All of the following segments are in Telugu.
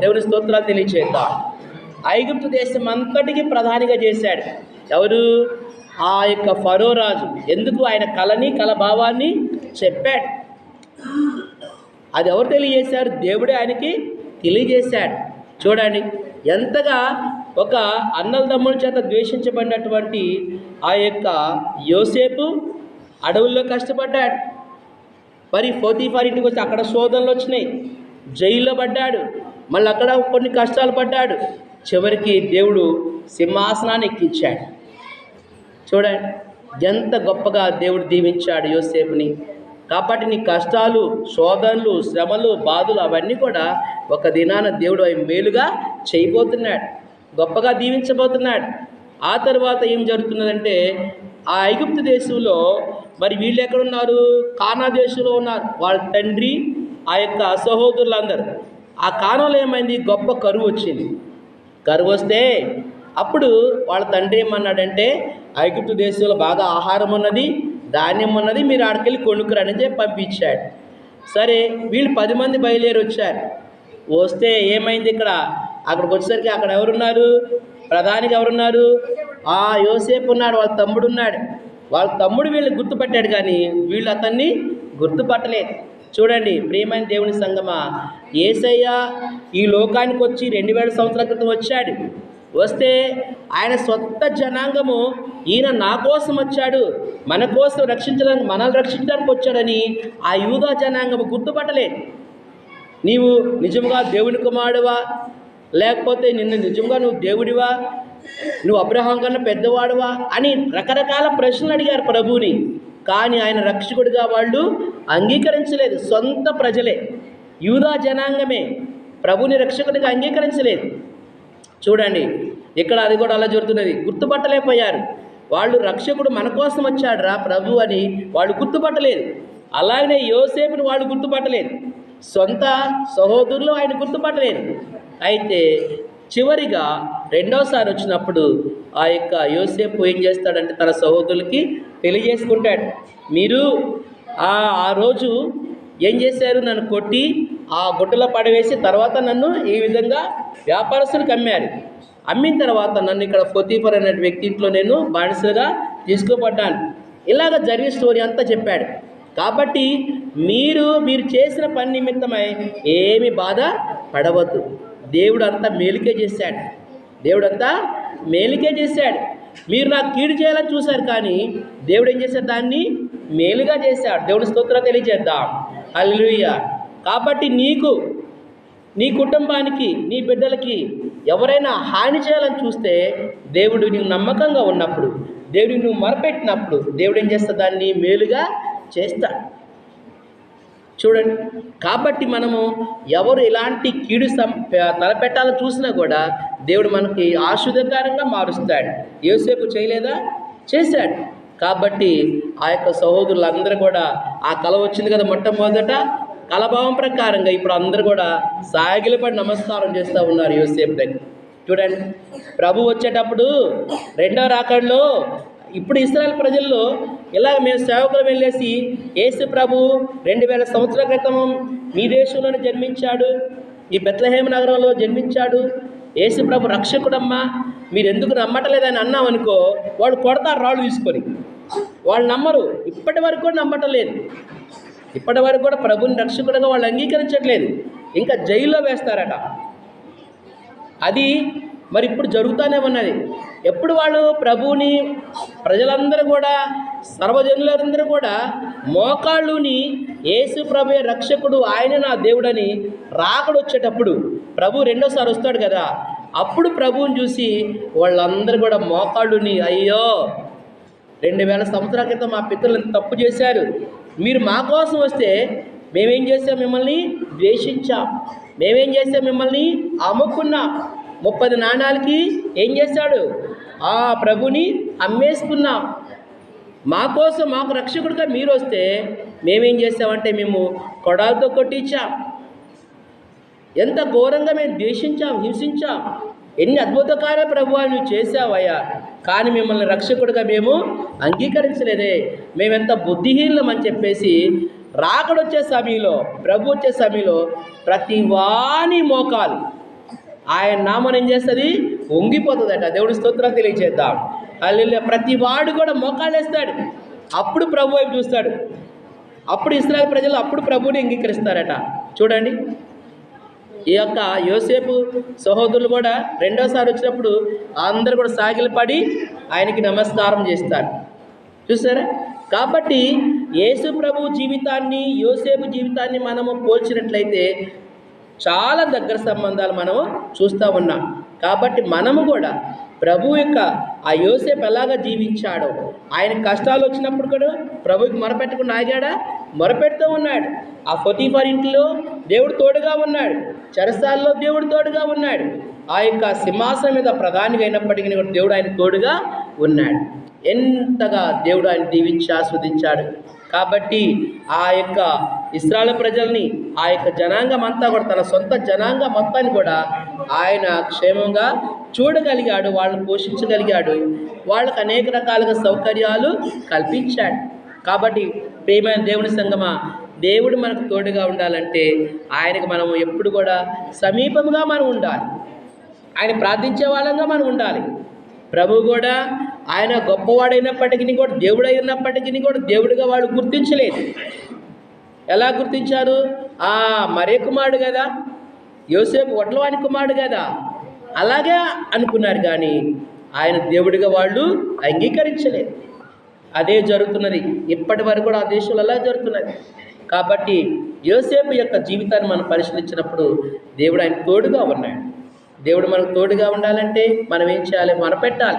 దేవుని స్తోత్రాలు తెలియచేద్దాం. ఐగుప్తు దేశం అంతటికి ప్రధానిగా చేశాడు. ఎవరు? ఆ యొక్క ఫరో రాజు. ఎందుకు? ఆయన కళని కళ భావాన్ని చెప్పాడు. అది ఎవరు తెలియజేశారు? దేవుడే ఆయనకి తెలియజేశాడు. చూడండి ఎంతగా ఒక అన్నదమ్ముల చేత ద్వేషించబడినటువంటి ఆ యొక్క యోసేపు అడవుల్లో కష్టపడ్డాడు. మరి ఫోతీఫార్ ఇంటికి వచ్చి అక్కడ శోధనలు వచ్చినాయి. జైల్లో పడ్డాడు. మళ్ళీ అక్కడ కొన్ని కష్టాలు పడ్డాడు. చివరికి దేవుడు సింహాసనాన్ని ఎక్కించాడు. చూడండి ఎంత గొప్పగా దేవుడు దీవించాడు యోసేపుని. కాబట్టి నీ కష్టాలు శోధనలు శ్రమలు బాధలు అవన్నీ కూడా ఒక దినాన దేవుడు అవి మేలుగా చేయబోతున్నాడు. గొప్పగా దీవించబోతున్నాడు. ఆ తర్వాత ఏం జరుగుతున్నదంటే ఆ ఐగుప్తు దేశంలో మరి వీళ్ళు ఎక్కడున్నారు కానా దేశంలో ఉన్నారు. వాళ్ళ తండ్రి ఆ యొక్క సహోదరులందరూ. ఆ కానంలో ఏమైంది? గొప్ప కరువు వచ్చింది. కరువు వస్తే అప్పుడు వాళ్ళ తండ్రి ఏమన్నాడంటే ఐగుప్తు దేశంలో బాగా ఆహారం ఉన్నది ధాన్యం ఉన్నది మీరు ఆడకెళ్ళి కొనుక్కురని చెప్పి పంపించాడు. సరే వీళ్ళు పది మంది బయలుదేరి వచ్చారు. వస్తే ఏమైంది ఇక్కడ? అక్కడికి వచ్చేసరికి అక్కడ ఎవరున్నారు? ప్రధానికి ఎవరున్నారు? ఆ యోసేపు ఉన్నాడు వాళ్ళ తమ్ముడు ఉన్నాడు. వాళ్ళ తమ్ముడు వీళ్ళు గుర్తుపట్టాడు కానీ వీళ్ళు అతన్ని గుర్తుపట్టలేదు. చూడండి ప్రియమైన దేవుని సంగమా. ఏసయ్య ఈ లోకానికి వచ్చి రెండు వేల సంవత్సరాల క్రితం వచ్చాడు. వస్తే ఆయన సొంత జనాంగము ఈయన నా కోసం వచ్చాడు. మన కోసం రక్షించడానికి మనల్ని రక్షించడానికి వచ్చాడని ఆ యూదా జనాంగము గుర్తుపట్టలే. నీవు నిజంగా దేవుని కుమారుడువా? లేకపోతే నిన్ను నిజంగా నువ్వు దేవుడివా? నువ్వు అబ్రహాం కన్నా పెద్దవాడువా? అని రకరకాల ప్రశ్నలు అడిగారు ప్రభువుని. కానీ ఆయన రక్షకుడిగా వాళ్ళు అంగీకరించలేదు. సొంత ప్రజలే. యూదా జనాంగమే. ప్రభుని రక్షకుడిగా అంగీకరించలేదు. చూడండి ఇక్కడ అది కూడా అలా జరుగుతున్నది. గుర్తుపట్టలేకపోయారు. వాళ్ళు రక్షకుడు మన కోసం వచ్చాడు రా ప్రభు అని వాళ్ళు గుర్తుపట్టలేదు. అలాగనే యోసేపుని వాళ్ళు గుర్తుపట్టలేదు. సొంత సహోదరులు ఆయన గుర్తుపట్టలేదు. అయితే చివరిగా రెండోసారి వచ్చినప్పుడు ఆ యొక్క యోసేపు ఏం చేస్తాడంటే తన సహోదరులకి తెలియజేసుకుంటాడు. మీరు ఆ రోజు ఏం చేశారు? నన్ను కొట్టి ఆ గుడ్డలో పడవేసి తర్వాత నన్ను ఈ విధంగా వ్యాపారస్తులకు అమ్మారు అమ్మిన తర్వాత నన్ను ఇక్కడ ఫొతీఫర్ అనే వ్యక్తి ఇంట్లో నేను బానిసలుగా తీసుకుపడ్డాను. ఇలాగ జరిగే స్టోరీ అంతా చెప్పాడు. కాబట్టి మీరు మీరు చేసిన పని నిమిత్తమై ఏమి బాధ పడవద్దు. దేవుడు అంతా మేలుకే చేశాడు. దేవుడంతా మేలుకే చేశాడు. మీరు నాకు కీడు చేయాలని చూశారు కానీ దేవుడు ఏం చేశాడు? దాన్ని మేలుగా చేశాడు. దేవుడి స్తోత్రం తెలియజేద్దాం. అల్లుయ్య కాబట్టి నీకు నీ కుటుంబానికి నీ బిడ్డలకి ఎవరైనా హాని చేయాలని చూస్తే దేవుడు నీకు నమ్మకంగా ఉన్నప్పుడు దేవుడిని నువ్వు మరపెట్టినప్పుడు దేవుడు ఏం చేస్తా దాన్ని మేలుగా చేస్తాడు. చూడండి. కాబట్టి మనము ఎవరు ఎలాంటి కీడు సం తలపెట్టాలని చూసినా కూడా దేవుడు మనకి ఆశుధకారంగా మారుస్తాడు. యోసేపు చేయలేదా? చేశాడు. కాబట్టి ఆ యొక్క సహోదరులందరూ కూడా ఆ కళ వచ్చింది కదా మొట్టమొదట. కలభావం ప్రకారంగా ఇప్పుడు అందరూ కూడా సాగిలపడి నమస్కారం చేస్తూ ఉన్నారు యోసేపు దగ్గర. చూడండి. ప్రభు వచ్చేటప్పుడు రెండో రాకడలో ఇప్పుడు ఇస్రాయల్ ప్రజల్లో ఇలాగ మేము సేవకులు వెళ్ళేసి యేసు ప్రభు రెండు వేల సంవత్సరాల క్రితం మీ దేశంలోనే జన్మించాడు ఈ బెత్లహేమ నగరంలో జన్మించాడు. యేసు ప్రభు రక్షకుడమ్మా మీరు ఎందుకు నమ్మటలేదని అన్నాం అనుకో వాడు కొడతారు రాళ్ళు తీసుకొని. వాళ్ళు నమ్మరు ఇప్పటి వరకు కూడా నమ్మటం లేదు. ఇప్పటి వరకు కూడా ప్రభుని రక్షకుడుగా వాళ్ళు అంగీకరించట్లేదు. ఇంకా జైల్లో వేస్తారట. అది మరి ఇప్పుడు జరుగుతూనే ఉన్నది. ఎప్పుడు వాళ్ళు ప్రభువుని ప్రజలందరూ కూడా సర్వజనులందరూ కూడా మోకాళ్ళుని యేసు ప్రభు రక్షకుడు ఆయన నా దేవుడని రాకడు వచ్చేటప్పుడు ప్రభు రెండోసారి వస్తాడు కదా. అప్పుడు ప్రభువుని చూసి వాళ్ళందరూ కూడా మోకాళ్ళుని అయ్యో రెండు వేల సంవత్సరాల క్రితం మా పితరులు తప్పు చేశారు. మీరు మా కోసం వస్తే మేమేం చేసాం మిమ్మల్ని ద్వేషించాం. మేమేం చేసాం మిమ్మల్ని అమ్ముకున్నాం. ముప్పది నాణాలకి ఏం చేశాడు ఆ ప్రభుని అమ్మేసుకున్నాం. మా కోసం మాకు రక్షకుడిగా మీరు వస్తే మేమేం చేసామంటే మేము కొడాలతో కొట్టించాం. ఎంత ఘోరంగా మేము ద్వేషించాం హింసించాం. ఎన్ని అద్భుత ప్రభువాలు ప్రభు నువ్వు చేసావయ్యా కానీ మిమ్మల్ని రక్షకుడిగా మేము అంగీకరించలేదే. మేమెంత బుద్ధిహీనం అని చెప్పేసి రాకడొచ్చే సమయంలో ప్రభు వచ్చే సమయంలో ప్రతి వాని మోకాలు ఆయన నామం ఏం చేస్తుంది? వంగిపోతుందట. దేవుడి స్తోత్రాలు తెలియజేద్దాం అల్లు ప్రతి వాడు కూడా మోకాలేస్తాడు అప్పుడు ప్రభు వైపు చూస్తాడు. అప్పుడు ఇస్రాయల్ ప్రజలు అప్పుడు ప్రభుని అంగీకరిస్తారట. చూడండి. ఈ యొక్క యోసేపు సహోదరులు కూడా రెండోసారి వచ్చినప్పుడు అందరూ కూడా సాగిలపడి ఆయనకి నమస్కారం చేస్తారు. చూసారా? కాబట్టి యేసు ప్రభు జీవితాన్ని యోసేపు జీవితాన్ని మనము పోల్చినట్లయితే చాలా దగ్గర సంబంధాలు మనము చూస్తూ ఉన్నాం. కాబట్టి మనము కూడా ప్రభు యొక్క ఆ యోసేపు ఎలాగా జీవించాడో ఆయన కష్టాలు వచ్చినప్పుడు కూడా ప్రభుకి మొరపెట్టకుండా ఆగాడా? మొరపెడుతూ ఉన్నాడు. ఆ ఫర్ ఇంట్లో దేవుడు తోడుగా ఉన్నాడు. చెరసాల్లో దేవుడు తోడుగా ఉన్నాడు. ఆ యొక్క సింహాసనం మీద ప్రధానిగా అయినప్పటికీ కూడా దేవుడు ఆయన తోడుగా ఉన్నాడు. ఎంతగా దేవుడు ఆయన దీవించి ఆస్వాదించాడు. కాబట్టి ఆ యొక్క ఇస్రాల ప్రజల్ని ఆ యొక్క జనాంగం అంతా కూడా తన సొంత జనాంగం మొత్తాన్ని కూడా ఆయన క్షేమంగా చూడగలిగాడు వాళ్ళని పోషించగలిగాడు. వాళ్ళకు అనేక రకాలుగా సౌకర్యాలు కల్పించాడు. కాబట్టి ప్రేమైన దేవుని సంగమా దేవుడు మనకు తోడుగా ఉండాలంటే ఆయనకు మనం ఎప్పుడు కూడా సమీపంగా మనం ఉండాలి. ఆయన ప్రార్థించే వాళ్ళంగా మనం ఉండాలి. ప్రభు కూడా ఆయన గొప్పవాడైనప్పటికీ కూడా దేవుడై ఉన్నప్పటికీ కూడా దేవుడిగా వాళ్ళు గుర్తించలేదు. ఎలా గుర్తించారు? ఆ మరే కుమారుడు కదా? యోసేపు వడ్లవాణి కుమారుడు కదా? అలాగే అనుకున్నారు కానీ ఆయన దేవుడిగా వాళ్ళు అంగీకరించలేదు. అదే జరుగుతున్నది. ఇప్పటి వరకు కూడా ఆ దేశంలో అలా జరుగుతున్నది. కాబట్టి యోసేపు యొక్క జీవితాన్ని మనం పరిశీలించినప్పుడు దేవుడు ఆయన తోడుగా ఉన్నాడు. దేవుడు మనకు తోడుగా ఉండాలంటే మనం ఏం చేయాలి? మొరపెట్టాలి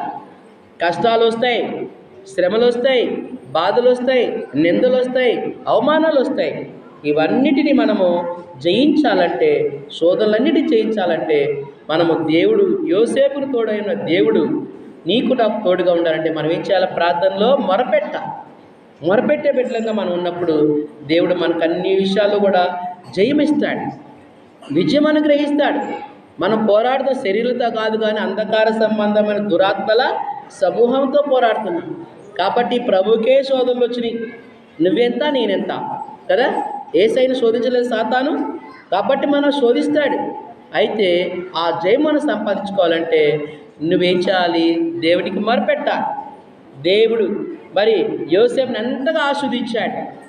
కష్టాలు వస్తాయి శ్రమలు వస్తాయి బాధలు వస్తాయి నిందలు వస్తాయి అవమానాలు వస్తాయి ఇవన్నిటిని మనము జయించాలంటే శోధనలన్నిటి జయించాలంటే మనము దేవుడు యోసేపును తోడైన దేవుడు నీకు నాకు తోడుగా ఉండాలంటే మనం ఏం చేయాలి? ప్రార్థనలో మొరపెట్ట. మొరపెట్టే బిడ్డలంగా మనం ఉన్నప్పుడు దేవుడు మనకు అన్ని విషయాలు కూడా జయమిస్తాడు. విజయం అనుగ్రహిస్తాడు. మనం పోరాడుతూ శరీరంతో కాదు కానీ అంధకార సంబంధమైన దురాత్మల సమూహంతో పోరాడుతున్నాం. కాబట్టి ప్రభుకే శోధనలు వచ్చినాయి. నువ్వెంత నేనెంత? కదా? ఏసైనా శోధించలేదు సాతాను. కాబట్టి మనం శోధిస్తాడు. అయితే ఆ జయం మనం సంపాదించుకోవాలంటే నువ్వేం చేయాలి? దేవుడికి మొరపెట్టాలి. దేవుడు మరి యోసేపుని ఎంతగా ఆస్వాదించాడు?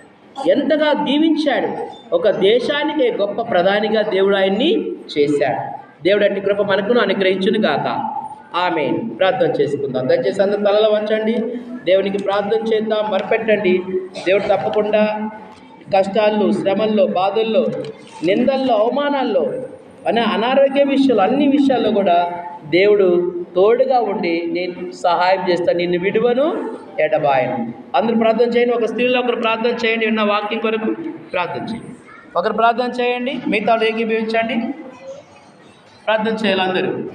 ఎంతగా దీవించాడు? ఒక దేశానికి గొప్ప ప్రధానిగా దేవుడు ఆయన్ని చేశాడు. దేవుడు అట్టి కృప మనకును అనుగ్రహించును గాక ఆమె ప్రార్థన చేసుకుందాం. దయచేసి అందరూ తలలో వంచండి. దేవునికి ప్రార్థన చేద్దాం. మరపెట్టండి. దేవుడు తప్పకుండా కష్టాల్లో శ్రమల్లో బాధల్లో నిందల్లో అవమానాల్లో అనే అనారోగ్య విషయాలు అన్ని విషయాల్లో కూడా దేవుడు తోడుగా ఉండి నేను సహాయం చేస్తాను నిన్ను విడువను ఎడబాయను. అందరూ ప్రార్థన చేయండి. ఒక స్త్రీలో ఒకరు ప్రార్థన చేయండి. ఉన్న వాక్యం కొరకు ప్రార్థన చేయండి. ఒకరు ప్రార్థన చేయండి. మిగతా ఏకీభవించండి. ప్రార్థన చేయాలి అందరూ.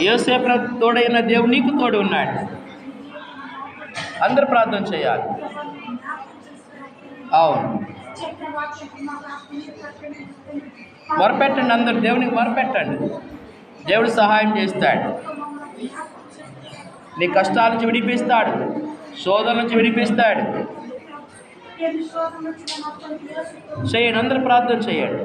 యోసేపు తోడైన దేవుడు నీకు తోడు ఉన్నాడు. అందరూ ప్రార్థన చేయాలి. అవును. మొరపెట్టండి అందరు దేవునికి మొరపెట్టండి. దేవుడు సహాయం చేస్తాడు. నీ కష్టాల నుంచి విడిపిస్తాడు. శోధన నుంచి విడిపిస్తాడు. చేయండి అందరూ ప్రార్థన చేయండి.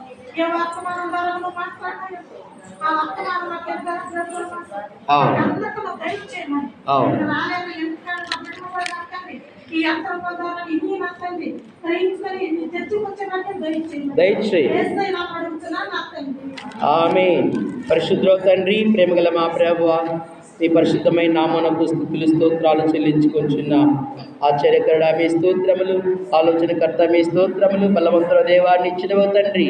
దయచేయి. ఆమె పరిశుద్ధ తండ్రి. ప్రేమగల మా ప్రభు మీ పరిశుద్ధమైన నామనకు స్థుతులు స్తోత్రాలు చెల్లించుకొంచున్న ఆశ్చర్యకరుడ మీ స్తోత్రములు ఆలోచనకర్త మీ స్తోత్రములు బలవంతుల దేవాన్ని ఇచ్చినవ తండ్రి.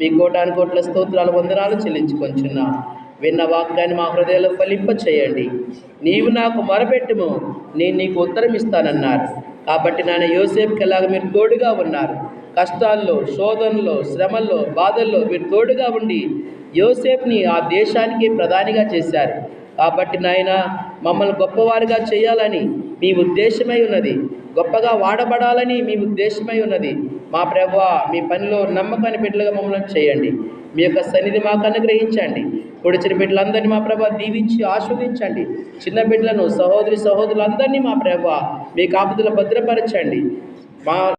మీ కోటాను కోట్ల స్తోత్రాలు వందనాలు చెల్లించుకొంచున్న విన్న వాక్యాన్ని మా హృదయాలు ఫలింప చేయండి నీవు నాకు మొరపెట్టుము నేను నీకు ఉత్తరం ఇస్తానన్నారు కాబట్టి నాన్న యోసేపుకి ఎలాగ మీరు తోడుగా ఉన్నారు? కష్టాల్లో శోధనలో శ్రమల్లో బాధల్లో మీరు తోడుగా ఉండి యోసేఫ్ని ఆ దేశానికి ప్రధానిగా చేశారు. కాబట్టి నాయన మమ్మల్ని గొప్పవారిగా చేయాలని మీ ఉద్దేశమై ఉన్నది. గొప్పగా వాడబడాలని మీ ఉద్దేశమై ఉన్నది. మా ప్రభు మీ పనిలో నమ్మకాన్ని బిడ్డలుగా మమ్మల్ని చేయండి. మీ యొక్క సన్నిధి మాకు అనుగ్రహించండి. పొడిచిన బిడ్డలందరినీ మా ప్రభా దీవించి ఆస్వాదించండి చిన్న బిడ్డలను సహోదరి సహోదరులందరినీ మా ప్రభా మీ కాపుతులు భద్రపరచండి. మా